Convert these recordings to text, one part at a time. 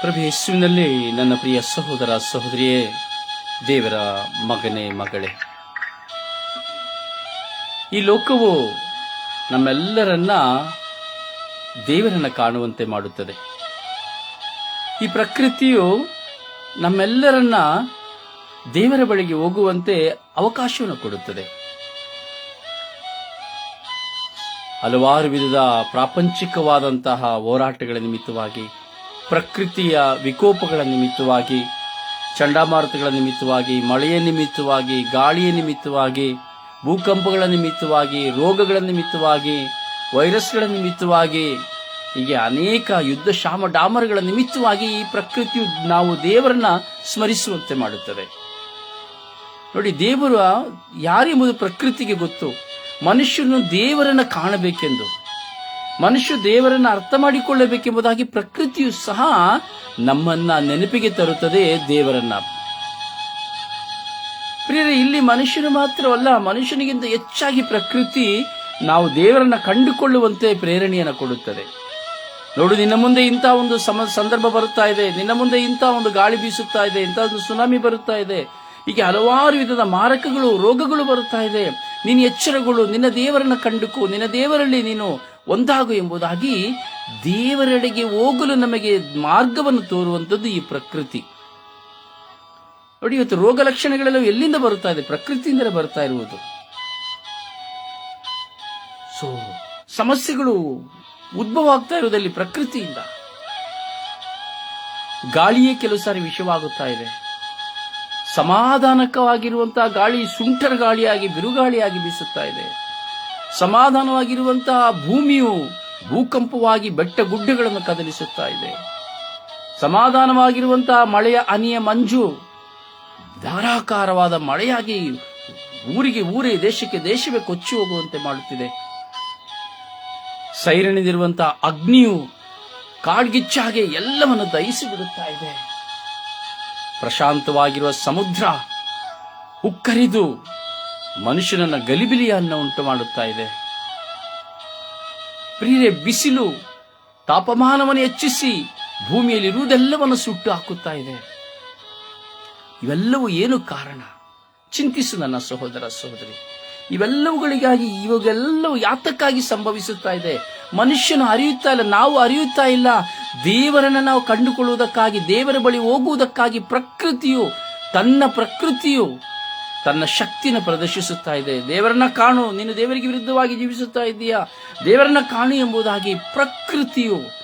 ಪ್ರಭು ಯೇಸುವಿನಲ್ಲಿ ನನ್ನ ಪ್ರಿಯ ಸಹೋದರ ಸಹೋದರಿಯೇ, ದೇವರ ಮಗನೇ ಮಗಳೇ. ಈ ಲೋಕವು ನಮ್ಮೆಲ್ಲರನ್ನ ದೇವರನ್ನ ಕಾಣುವಂತೆ ಮಾಡುತ್ತದೆ. ಈ ಪ್ರಕೃತಿಯು ನಮ್ಮೆಲ್ಲರನ್ನ ದೇವರ ಬಳಿಗೆ ಹೋಗುವಂತೆ ಅವಕಾಶವನ್ನು ಕೊಡುತ್ತದೆ. ಹಲವಾರು ವಿಧದ ಪ್ರಾಪಂಚಿಕವಾದಂತಹ ಹೋರಾಟಗಳ ನಿಮಿತ್ತವಾಗಿ ಪ್ರಕೃತಿಯ ವಿಕೋಪಗಳ ನಿಮಿತ್ತವಾಗಿ, ಚಂಡಮಾರುತಗಳ ನಿಮಿತ್ತವಾಗಿ, ಮಳೆಯ ನಿಮಿತ್ತವಾಗಿ, ಗಾಳಿಯ ನಿಮಿತ್ತವಾಗಿ, ಭೂಕಂಪಗಳ ನಿಮಿತ್ತವಾಗಿ, ರೋಗಗಳ ನಿಮಿತ್ತವಾಗಿ ವೈರಸ್ಗಳ ನಿಮಿತ್ತವಾಗಿ, ಹೀಗೆ ಅನೇಕ ಯುದ್ಧ ಶಾಮ ಡಾಮರಗಳ ನಿಮಿತ್ತವಾಗಿ ಈ ಪ್ರಕೃತಿಯು ನಾವು ದೇವರನ್ನ ಸ್ಮರಿಸುವಂತೆ ಮಾಡುತ್ತದೆ. ನೋಡಿ, ದೇವರು ಯಾರೆಂಬುದು ಪ್ರಕೃತಿಗೆ ಗೊತ್ತು. ಮನುಷ್ಯನು ದೇವರನ್ನ ಕಾಣಬೇಕೆಂದು. ಮನುಷ್ಯ ದೇವರನ್ನ ಅರ್ಥ ಮಾಡಿಕೊಳ್ಳಬೇಕೆಂಬುದಾಗಿ ಪ್ರಕೃತಿಯು ಸಹ ನಮ್ಮನ್ನ ನೆನಪಿಗೆ ತರುತ್ತದೆ ದೇವರನ್ನ. ಪ್ರಿಯರೇ, ಇಲ್ಲಿ ಮನುಷ್ಯನು ಮಾತ್ರವಲ್ಲ, ಮನುಷ್ಯನಿಗಿಂತ ಹೆಚ್ಚಾಗಿ ಪ್ರಕೃತಿ ನಾವು ದೇವರನ್ನ ಕಂಡುಕೊಳ್ಳುವಂತೆ ಪ್ರೇರಣೆಯನ್ನು ಕೊಡುತ್ತದೆ. ನೋಡು, ನಿನ್ನ ಮುಂದೆ ಇಂಥ ಒಂದು ಸಮ, ಸಂದರ್ಭ ಬರುತ್ತಾ ಇದೆ, ನಿನ್ನ ಮುಂದೆ ಇಂಥ ಒಂದು ಗಾಳಿ ಬೀಸುತ್ತಾ ಇದೆ, ಇಂಥ ಒಂದು ಸುನಾಮಿ ಬರುತ್ತಾ ಇದೆ, ಹೀಗೆ ಹಲವಾರು ವಿಧದ ಮಾರಕಗಳು, ರೋಗಗಳು ಬರುತ್ತಾ ಇದೆ. ನೀನು ಎಚ್ಚರಗಳು ನಿನ್ನ ದೇವರನ್ನ ಕಂಡುಕೋ, ನಿನ್ನ ದೇವರಲ್ಲಿ ನೀನು ಒಂದಾಗು ಎಂಬುದಾಗಿ ದೇವರೆಡೆಗೆ ಹೋಗಲು ನಮಗೆ ಮಾರ್ಗವನ್ನು ತೋರುವಂಥದ್ದು ಈ ಪ್ರಕೃತಿ. ನೋಡಿ, ಇವತ್ತು ರೋಗ ಲಕ್ಷಣಗಳೆಲ್ಲ ಎಲ್ಲಿಂದ ಬರುತ್ತಾ ಇದೆ? ಪ್ರಕೃತಿಯಿಂದಲೇ ಬರ್ತಾ ಇರುವುದು. ಸೊ ಸಮಸ್ಯೆಗಳು ಉದ್ಭವ ಆಗ್ತಾ ಇರುವುದಲ್ಲಿ ಪ್ರಕೃತಿಯಿಂದ. ಗಾಳಿಯೇ ಕೆಲವು ಸಾರಿ ವಿಷವಾಗುತ್ತಾ ಇದೆ. ಸಮಾಧಾನಕವಾಗಿರುವಂತಹ ಗಾಳಿ ಸುಂಟರ ಗಾಳಿಯಾಗಿ, ಬಿರುಗಾಳಿಯಾಗಿ ಬೀಸುತ್ತಾ ಇದೆ. ಸಮಾಧಾನವಾಗಿರುವಂತಹ ಭೂಮಿಯು ಭೂಕಂಪವಾಗಿ ಬೆಟ್ಟ ಗುಡ್ಡಗಳನ್ನು ಕದಲಿಸುತ್ತಾ ಇದೆ. ಸಮಾಧಾನವಾಗಿರುವಂತಹ ಮಳೆಯ ಅನಿಯ ಮಂಜು ಧಾರಾಕಾರವಾದ ಮಳೆಯಾಗಿ ಊರಿಗೆ ಊರೇ, ದೇಶಕ್ಕೆ ದೇಶವೇ ಕೊಚ್ಚಿ ಹೋಗುವಂತೆ ಮಾಡುತ್ತಿದೆ. ಸೈರಣಿದಿರುವಂತಹ ಅಗ್ನಿಯು ಕಾಡ್ಗಿಚ್ಚಾಗೆ ಎಲ್ಲವನ್ನು ದಹಿಸಿ ಬಿಡುತ್ತಾ ಇದೆ. ಪ್ರಶಾಂತವಾಗಿರುವ ಸಮುದ್ರ ಉಕ್ಕರಿದು ಮನುಷ್ಯನನ್ನ ಗಲಿಬಿಲಿಯನ್ನು ಉಂಟು ಮಾಡುತ್ತಾ ಇದೆ. ಪ್ರಿಯರೇ, ಬಿಸಿಲು ತಾಪಮಾನವನ್ನು ಹೆಚ್ಚಿಸಿ ಭೂಮಿಯಲ್ಲಿರುವುದೆಲ್ಲವನ್ನು ಸುಟ್ಟು ಹಾಕುತ್ತಾ ಇದೆ. ಇವೆಲ್ಲವೂ ಏನು ಕಾರಣ? ಚಿಂತಿಸು ನನ್ನ ಸಹೋದರ ಸಹೋದರಿ. ಇವೆಲ್ಲವುಗಳಿಗಾಗಿ ಇವಾಗೆಲ್ಲವೂ ಯಾತಕ್ಕಾಗಿ ಸಂಭವಿಸುತ್ತಾ ಇದೆ? ಮನುಷ್ಯನು ಅರಿಯುತ್ತಾ ಇಲ್ಲ, ನಾವು ಅರಿಯುತ್ತಾ ಇಲ್ಲ. ದೇವರನ್ನ ನಾವು ಕಂಡುಕೊಳ್ಳುವುದಕ್ಕಾಗಿ, ದೇವರ ಬಳಿ ಹೋಗುವುದಕ್ಕಾಗಿ ಪ್ರಕೃತಿಯು, ತನ್ನ ಪ್ರಕೃತಿಯು ತನ್ನ ಶಕ್ತಿನ ಪ್ರದರ್ಶಿಸುತ್ತಾ ಇದೆ. ದೇವರನ್ನ ಕಾಣು, ನೀನು ದೇವರಿಗೆ ವಿರುದ್ಧವಾಗಿ ಜೀವಿಸುತ್ತಾ ಇದ್ದೀಯಾ? ದೇವರನ್ನ ಕಾಣು ಎಂಬುದಾಗಿ ಪ್ರಕೃತಿಯು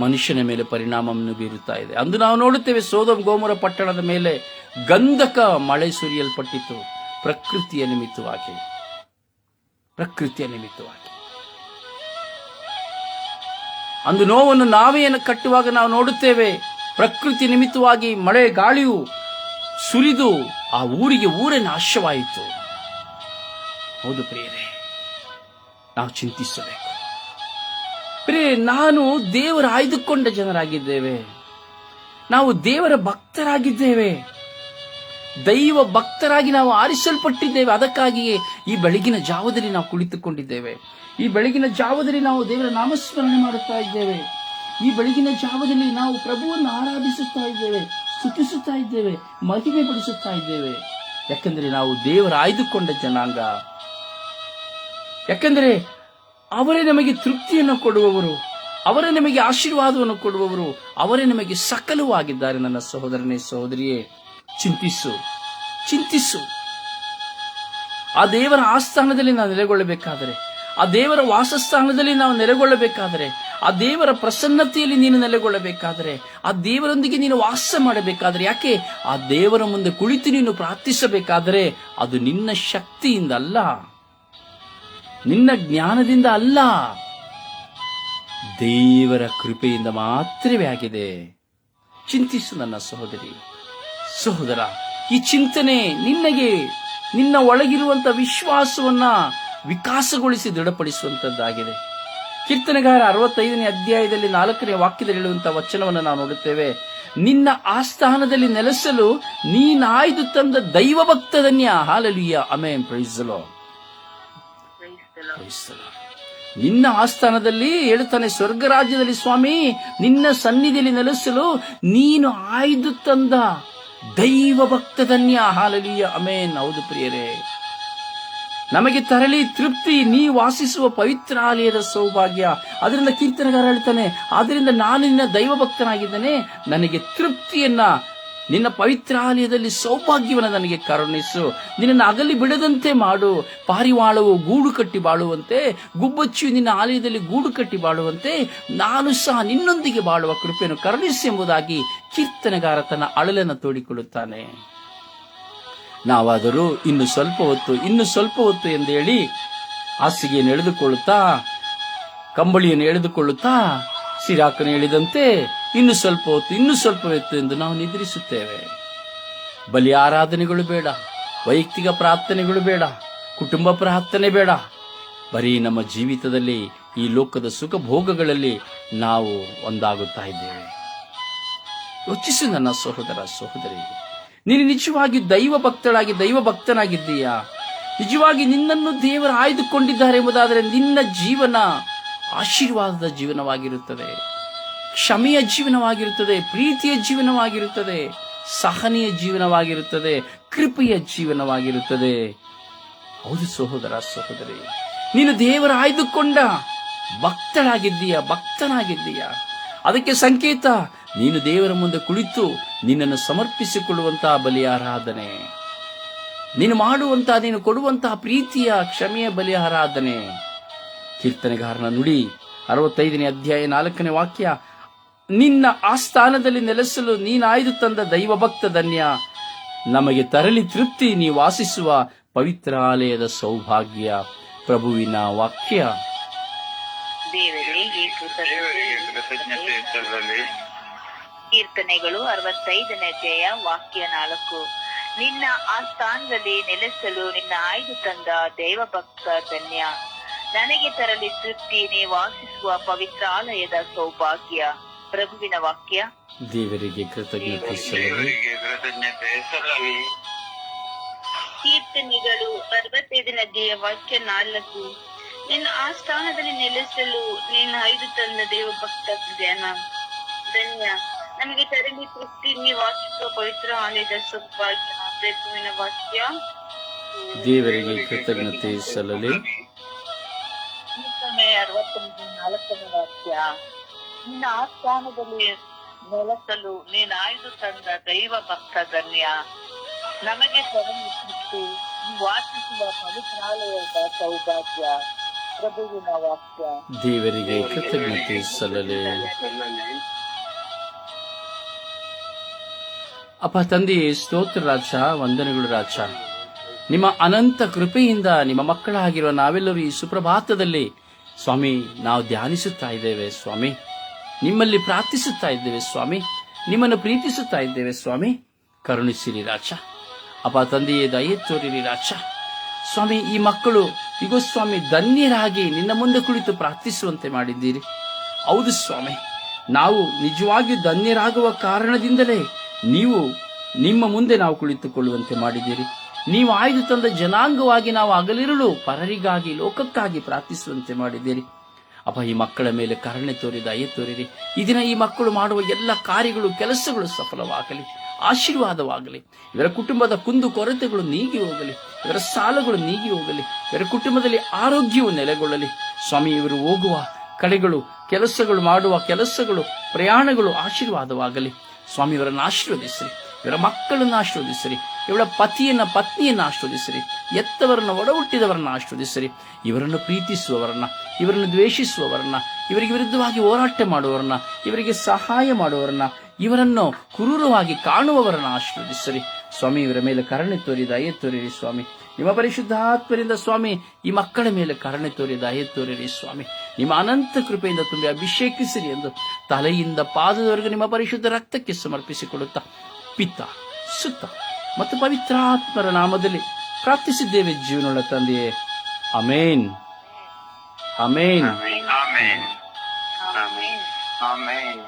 ಮನುಷ್ಯನ ಮೇಲೆ ಪರಿಣಾಮವನ್ನು ಬೀರುತ್ತಾ ಇದೆ. ಅಂದು ನಾವು ನೋಡುತ್ತೇವೆ ಸೋದಂ ಗೋಮುರ ಪಟ್ಟಣದ ಮೇಲೆ ಗಂಧಕ ಮಳೆ ಸುರಿಯಲ್ಪಟ್ಟಿತು. ಪ್ರಕೃತಿಯ ನಿಮಿತ್ತವಾಗಿ. ಪ್ರಕೃತಿಯ ನಿಮಿತ್ತವಾಗಿ. ಅಂದು ನೋವನ್ನು ನಾವೇನು ಕಟ್ಟುವಾಗ ನಾವು ನೋಡುತ್ತೇವೆ. ಪ್ರಕೃತಿ ನಿಮಿತ್ತವಾಗಿ ಮಳೆ ಗಾಳಿಯು ಸುರಿದು ಆ ಊರಿಗೆ ಊರೇ ನಾಶವಾಯಿತು. ಹೌದು ಪ್ರಿಯರೇ, ನಾವು ಚಿಂತಿಸಬೇಕು. ಪ್ರಿಯ ನಾನು ದೇವರ ಆಯ್ದುಕೊಂಡ ಜನರಾಗಿದ್ದೇವೆ. ನಾವು ದೇವರ ಭಕ್ತರಾಗಿದ್ದೇವೆ. ದೈವ ಭಕ್ತರಾಗಿ ನಾವು ಆರಿಸಲ್ಪಟ್ಟಿದ್ದೇವೆ. ಅದಕ್ಕಾಗಿಯೇ ಈ ಬೆಳಗಿನ ಜಾವದಲ್ಲಿ ನಾವು ಕುಳಿತುಕೊಂಡಿದ್ದೇವೆ. ಈ ಬೆಳಗಿನ ಜಾವದಲ್ಲಿ ನಾವು ದೇವರ ನಾಮಸ್ಮರಣೆ ಮಾಡುತ್ತಾ ಇದ್ದೇವೆ. ಈ ಬೆಳಗಿನ ಜಾವದಲ್ಲಿ ನಾವು ಪ್ರಭುವನ್ನು ಆರಾಧಿಸುತ್ತಾ ಇದ್ದೇವೆ, ಸ್ತುತಿಸುತ್ತಾ ಇದ್ದೇವೆ ಮಹಿಮೆ ಪಡಿಸುತ್ತಾ ಇದ್ದೇವೆ. ಯಾಕಂದ್ರೆ ನಾವು ದೇವರ ಆಯ್ದುಕೊಂಡ ಜನಾಂಗ. ಯಾಕಂದ್ರೆ ಅವರೇ ನಮಗೆ ತೃಪ್ತಿಯನ್ನು ಕೊಡುವವರು, ಅವರೇ ನಮಗೆ ಆಶೀರ್ವಾದವನ್ನು ಕೊಡುವವರು, ಅವರೇ ನಮಗೆ ಸಕಲವಾಗಿದ್ದಾರೆ. ನನ್ನ ಸಹೋದರನೇ, ಸಹೋದರಿಯೇ ಚಿಂತಿಸು ಚಿಂತಿಸು. ಆ ದೇವರ ಆಸ್ಥಾನದಲ್ಲಿ ನಾವು ನೆಲೆಗೊಳ್ಳಬೇಕಾದರೆ, ಆ ದೇವರ ವಾಸಸ್ಥಾನದಲ್ಲಿ ನಾವು ನೆಲೆಗೊಳ್ಳಬೇಕಾದರೆ, ಆ ದೇವರ ಪ್ರಸನ್ನತೆಯಲ್ಲಿ ನೀನು ನೆಲೆಗೊಳ್ಳಬೇಕಾದರೆ, ಆ ದೇವರೊಂದಿಗೆ ನೀನು ವಾಸ ಮಾಡಬೇಕಾದರೆ, ಯಾಕೆ? ಆ ದೇವರ ಮುಂದೆ ಕುಳಿತು ನೀನು ಪ್ರಾರ್ಥಿಸಬೇಕಾದರೆ ಅದು ನಿನ್ನ ಶಕ್ತಿಯಿಂದ ಅಲ್ಲ. ನಿನ್ನ ಜ್ಞಾನದಿಂದ ಅಲ್ಲ. ದೇವರ ಕೃಪೆಯಿಂದ ಮಾತ್ರವೇ ಆಗಿದೆ. ಚಿಂತಿಸು ನನ್ನ ಸಹೋದರಿ. ಸಹೋದರ ಈ ಚಿಂತನೆ ನಿನ್ನಗೆ ನಿನ್ನ ಒಳಗಿರುವಂತ ವಿಶ್ವಾಸವನ್ನ ವಿಕಾಸಗೊಳಿಸಿ ದೃಢಪಡಿಸುವಂತದ್ದಾಗಿದೆ. ಕೀರ್ತನೆಗಾರ ಅರವತ್ತೈದನೇ ಅಧ್ಯಾಯದಲ್ಲಿ ನಾಲ್ಕನೇ ವಾಕ್ಯದಲ್ಲಿ ಹೇಳುವಂತಹ ವಚನವನ್ನು ನಾವು ನೋಡುತ್ತೇವೆ. ನಿನ್ನ ಆಸ್ಥಾನದಲ್ಲಿ ನೆಲೆಸಲು ನೀನಾಯ್ದು ತಂದ ದೈವ ಭಕ್ತದನ್ಯ ಹಾಲಲಿಯ. ಅಮೇನ್ ಪ್ರೈಸಲೋ ನಿನ್ನ ಆಸ್ಥಾನದಲ್ಲಿ ಹೇಳ್ತಾನೆ ಸ್ವರ್ಗ ರಾಜ್ಯದಲ್ಲಿ ಸ್ವಾಮಿ ನಿನ್ನ ಸನ್ನಿಧಿಯಲ್ಲಿ ನೆಲೆಸಲು ನೀನು ಆಯ್ದು ತಂದ ದೈವ ಭಕ್ತಧನ್ಯ ಹಾಲಲಿಯ. ಅಮೇನ್. ಹೌದು ಪ್ರಿಯರೇ. ನಮಗೆ ತರಲಿ ತೃಪ್ತಿ. ನೀ ವಾಸಿಸುವ ಪವಿತ್ರಾಲಯದ ಸೌಭಾಗ್ಯ. ಅದರಿಂದ ಕೀರ್ತನಗಾರ ಹೇಳ್ತಾನೆ, ಆದ್ದರಿಂದ ನಾನು ನಿನ್ನ ದೈವ ಭಕ್ತನಾಗಿದ್ದೇನೆ ನನಗೆ ತೃಪ್ತಿಯನ್ನ ನಿನ್ನ ಪವಿತ್ರಾಲಯದಲ್ಲಿ ಸೌಭಾಗ್ಯವನ್ನು ನನಗೆ ಕರುಣಿಸು. ನಿನ್ನನ್ನು ಅಗಲಿ ಬಿಡದಂತೆ ಮಾಡು. ಪಾರಿವಾಳವು ಗೂಡು ಕಟ್ಟಿ ಬಾಳುವಂತೆ ಗುಬ್ಬಚ್ಚಿಯು ನಿನ್ನ ಆಲಯದಲ್ಲಿ ಗೂಡು ಕಟ್ಟಿ ಬಾಳುವಂತೆ, ನಾನು ಸಹ ನಿನ್ನೊಂದಿಗೆ ಬಾಳುವ ಕೃಪೆಯನ್ನು ಕರುಣಿಸು ಎಂಬುದಾಗಿ ಕೀರ್ತನೆಗಾರ ತನ್ನ ಅಳಲನ್ನು ತೋಡಿಕೊಳ್ಳುತ್ತಾನೆ. ನಾವಾದರೂ ಇನ್ನು ಸ್ವಲ್ಪ ಹೊತ್ತು, ಇನ್ನು ಸ್ವಲ್ಪ ಹೊತ್ತು ಎಂದು ಹೇಳಿ ಹಾಸಿಗೆಯನ್ನು ಎಳೆದುಕೊಳ್ಳುತ್ತಾ, ಕಂಬಳಿಯನ್ನು ಎಳೆದುಕೊಳ್ಳುತ್ತಾ ಸಿರಾಕನು ಹೇಳಿದಂತೆ ಇನ್ನು ಸ್ವಲ್ಪ ಹೊತ್ತು, ಇನ್ನು ಸ್ವಲ್ಪ ಹೊತ್ತು ಎಂದು ನಾವು ನಿದ್ರಿಸುತ್ತೇವೆ. ಬಲಿ ಆರಾಧನೆಗಳು ಬೇಡ, ವೈಯಕ್ತಿಕ ಪ್ರಾರ್ಥನೆಗಳು ಬೇಡ, ಕುಟುಂಬ ಪ್ರಾರ್ಥನೆ ಬೇಡ. ಬರೀ ನಮ್ಮ ಜೀವಿತದಲ್ಲಿ, ಈ ಲೋಕದ ಸುಖ ಭೋಗಗಳಲ್ಲಿ ನಾವು ಒಂದಾಗುತ್ತಾ ಇದ್ದೇವೆ. ಯೋಚಿಸು ನನ್ನ ಸಹೋದರ ಸಹೋದರಿ, ನೀನು ನಿಜವಾಗಿ ದೈವ ಭಕ್ತಳಾಗಿ, ದೈವ ಭಕ್ತನಾಗಿದ್ದೀಯಾ? ನಿಜವಾಗಿ ನಿನ್ನನ್ನು ದೇವರು ಆಯ್ದುಕೊಂಡಿದ್ದಾರೆ ಎಂಬುದಾದರೆ ನಿನ್ನ ಜೀವನ ಆಶೀರ್ವಾದದ ಜೀವನವಾಗಿರುತ್ತದೆ. ಕ್ಷಮೆಯ ಜೀವನವಾಗಿರುತ್ತದೆ, ಪ್ರೀತಿಯ ಜೀವನವಾಗಿರುತ್ತದೆ, ಸಹನೆಯ ಜೀವನವಾಗಿರುತ್ತದೆ, ಕೃಪೆಯ ಜೀವನವಾಗಿರುತ್ತದೆ. ಹೌದು ಸಹೋದರ ಸಹೋದರಿ, ನೀನು ದೇವರ ಆಯ್ದುಕೊಂಡ ಭಕ್ತಳಾಗಿದ್ದೀಯ ಭಕ್ತನಾಗಿದ್ದೀಯ. ಅದಕ್ಕೆ ಸಂಕೇತ, ನೀನು ದೇವರ ಮುಂದೆ ಕುಳಿತು ನಿನ್ನನ್ನು ಸಮರ್ಪಿಸಿಕೊಳ್ಳುವಂತಹ ಬಲಿಯಾರಾಧನೆ. ನೀನು ಮಾಡುವಂತಹ, ನೀನು ಕೊಡುವಂತಹ ಪ್ರೀತಿಯ ಕ್ಷಮೆಯ ಬಲಿಯಾರಾಧನೆ. ಕೀರ್ತನೆಗಾರನ ನುಡಿ ಅರವತ್ತೈದನೇ ಅಧ್ಯಾಯ ನಾಲ್ಕನೇ ವಾಕ್ಯ ನಿನ್ನ ಆಸ್ಥಾನದಲ್ಲಿ ನೆಲೆಸಲು ನೀನಾಯ್ದು ತಂದ ದೈವಭಕ್ತ ಧನ್ಯ. ನಮಗೆ ತರಲಿ ತೃಪ್ತಿ ನೀ ವಾಸಿಸುವ ಪವಿತ್ರಾಲಯದ ಸೌಭಾಗ್ಯ. ಪ್ರಭುವಿನ ವಾಕ್ಯ. ಕೀರ್ತನೆಗಳು ಅರವತ್ತೈದನೇ ಅಧ್ಯಾಯ ವಾಕ್ಯ ನಾಲ್ಕು. ನಿನ್ನ ಆಸ್ಥಾನದಲ್ಲಿ ನೆಲೆಸಲು ನಿನ್ನ ಆಯ್ದು ತಂದ ದೈವಭಕ್ತ ಧನ್ಯ. ನನಗೆ ತರಲಿ ತೃಪ್ತಿ ನೀ ವಾಸಿಸುವ ಪವಿತ್ರಾಲಯದ ಸೌಭಾಗ್ಯ. ಪ್ರಭುವಿನ ವಾಕ್ಯ. ದೇವರಿಗೆ ಕೃತಜ್ಞತೆ ದೇವರಿಗೆ ಕೃತಜ್ಞತೆ ಸಲ್ಲಲಿ ಕೀರ್ತನೆಗಳು ಅರವತ್ತೈದನೇ ಅಧ್ಯಾಯ ವಾಕ್ಯ ನಾಲ್ಕು. ನಿನ್ನ ಆಸ್ಥಾನದಲ್ಲಿ ನೆಲೆಸಲು ನಿನ್ನ ಐದು ತಂದ ದೇವಭಕ್ತ ಧ್ಯಾನ. ಧನ್ಯ. ನಮಗೆ ತರಲಿ ತೃಪ್ತಿ ನೀ ವಾಸಿಸುವ ಪವಿತ್ರ ಆಲಯದ ಸೌಭಾಗ್ಯ ಪ್ರಭುವಿನ ವಾಕ್ಯ. ದೇವರಿಗೆ ಕೃತಜ್ಞತೆ ಸಲ್ಲಲಿ. ಕೀರ್ತನೆ ಅರವತ್ತೊಂದು ನಾಲ್ಕನೇ ವಾಕ್ಯ. ನಿನ್ನ ಆಸ್ಥಾನದಲ್ಲಿ ನೆಲೆಸಲು ನೀನಾಯ್ದು ತಂದ ದೈವ ಭಕ್ತ ಧನ್ಯ. ನಮಗೆ ತೃಪ್ತಿ ವಾಸಿಸುವ ಪವಿತ್ರಾಲಯದ ಸೌಭಾಗ್ಯ, ಪ್ರಭುವಿನ ವಾಕ್ಯ. ದೇವರಿಗೆ ಕೃತಜ್ಞತೆ ಸಲ್ಲಲಿ. ಅಪ್ಪ ತಂದೆ, ಸ್ತೋತ್ರ ರಾಜ, ವಂದನೆಗಳು ರಾಜ. ನಿಮ್ಮ ಅನಂತ ಕೃಪೆಯಿಂದ ನಿಮ್ಮ ಮಕ್ಕಳಾಗಿರುವ ನಾವೆಲ್ಲರೂ ಈ ಸುಪ್ರಭಾತದಲ್ಲಿ ಸ್ವಾಮಿ, ನಾವು ಧ್ಯಾನಿಸುತ್ತಾ ಇದ್ದೇವೆ ಸ್ವಾಮಿ. ನಿಮ್ಮಲ್ಲಿ ಪ್ರಾರ್ಥಿಸುತ್ತಾ ಇದ್ದೇವೆ ಸ್ವಾಮಿ. ನಿಮ್ಮನ್ನು ಪ್ರೀತಿಸುತ್ತಾ ಇದ್ದೇವೆ ಸ್ವಾಮಿ. ಕರುಣಿಸಿರಿ ರಾಜ. ಅಪ ತಂದೆಯೇ ದಯೆ ತೋರಿರಿ ರಾಜ. ಸ್ವಾಮಿ, ಈ ಮಕ್ಕಳು ಇಗೋ ಸ್ವಾಮಿ, ಧನ್ಯರಾಗಿ ನಿನ್ನ ಮುಂದೆ ಕುಳಿತು ಪ್ರಾರ್ಥಿಸುವಂತೆ ಮಾಡಿದ್ದೀರಿ. ಹೌದು ಸ್ವಾಮಿ, ನಾವು ನಿಜವಾಗಿ ಧನ್ಯರಾಗುವ ಕಾರಣದಿಂದಲೇ ನೀವು ನಿಮ್ಮ ಮುಂದೆ ನಾವು ಕುಳಿತುಕೊಳ್ಳುವಂತೆ ಮಾಡಿದ್ದೀರಿ. ನೀವು ಆಯ್ದು ತಂದ ಜನಾಂಗವಾಗಿ ನಾವು ಅಗಲಿರಲು ಪರರಿಗಾಗಿ, ಲೋಕಕ್ಕಾಗಿ ಪ್ರಾರ್ಥಿಸುವಂತೆ ಮಾಡಿದ್ದೀರಿ. ಅಪ್ಪ ಈ ಮಕ್ಕಳ ಮೇಲೆ ಕರುಣೆ ತೋರಿ, ದಯೆ ತೋರಿರಿ. ಈ ದಿನ ಈ ಮಕ್ಕಳು ಮಾಡುವ ಎಲ್ಲ ಕಾರ್ಯಗಳು, ಕೆಲಸಗಳು ಸಫಲವಾಗಲಿ, ಆಶೀರ್ವಾದವಾಗಲಿ. ಇವರ ಕುಟುಂಬದ ಕುಂದು ಕೊರತೆಗಳು ನೀಗಿ ಹೋಗಲಿ, ಇವರ ಸಾಲಗಳು ನೀಗಿ ಹೋಗಲಿ, ಇವರ ಕುಟುಂಬದಲ್ಲಿ ಆರೋಗ್ಯವು ನೆಲೆಗೊಳ್ಳಲಿ. ಸ್ವಾಮಿ, ಇವರು ಹೋಗುವ ಕಡೆಗಳು, ಕೆಲಸಗಳು ಮಾಡುವ ಕೆಲಸಗಳು, ಪ್ರಯಾಣಗಳು ಆಶೀರ್ವಾದವಾಗಲಿ. ಸ್ವಾಮಿ, ಇವರನ್ನು ಆಶೀರ್ವದಿಸಿರಿ, ಇವರ ಮಕ್ಕಳನ್ನು ಆಶೀರ್ವದಿಸಿರಿ. ಇವಳ ಪತಿಯನ್ನ ಪತ್ನಿಯನ್ನ ಆಶೀರ್ವದಿಸಿರಿ ಎತ್ತವರನ್ನ ಒಡ ಹುಟ್ಟಿದವರನ್ನ ಇವರನ್ನು ಪ್ರೀತಿಸುವವರನ್ನ, ಇವರನ್ನು ದ್ವೇಷಿಸುವವರನ್ನ, ಇವರಿಗೆ ವಿರುದ್ಧವಾಗಿ ಹೋರಾಟ ಮಾಡುವವರನ್ನ, ಇವರಿಗೆ ಸಹಾಯ ಮಾಡುವವರನ್ನ, ಇವರನ್ನು ಕುರೂರವಾಗಿ ಕಾಣುವವರನ್ನ ಆಶೀರ್ವದಿಸಿರಿ ಸ್ವಾಮಿ, ಇವರ ಮೇಲೆ ಕರುಣೆ ತೋರಿ, ದಯೆ ತೋರಿರಿ ಸ್ವಾಮಿ. ನಿಮ್ಮ ಪರಿಶುದ್ಧಾತ್ಮರಿಂದ ಸ್ವಾಮಿ, ಈ ಮಕ್ಕಳ ಮೇಲೆ ಕರುಣೆ ತೋರಿ, ದಯೆ ತೋರಿರಿ ಸ್ವಾಮಿ. ನಿಮ್ಮ ಅನಂತ ಕೃಪೆಯಿಂದ ತುಂಬಿ ಅಭಿಷೇಕಿಸಿರಿ ಎಂದು ತಲೆಯಿಂದ ಪಾದದವರೆಗೂ ನಿಮ್ಮ ಪರಿಶುದ್ಧ ರಕ್ತಕ್ಕೆ ಸಮರ್ಪಿಸಿಕೊಡುತ್ತಾ ಪಿತ್ತ ಸುತ್ತ ಮತ್ತು ಪವಿತ್ರಾತ್ಮರ ನಾಮದಲ್ಲಿ ಪ್ರಾರ್ಥಿಸಿದ್ದೇವೆ ಜೀವನೊಳ್ಳ ತಂದೆಯೇ. Amen amen amen amen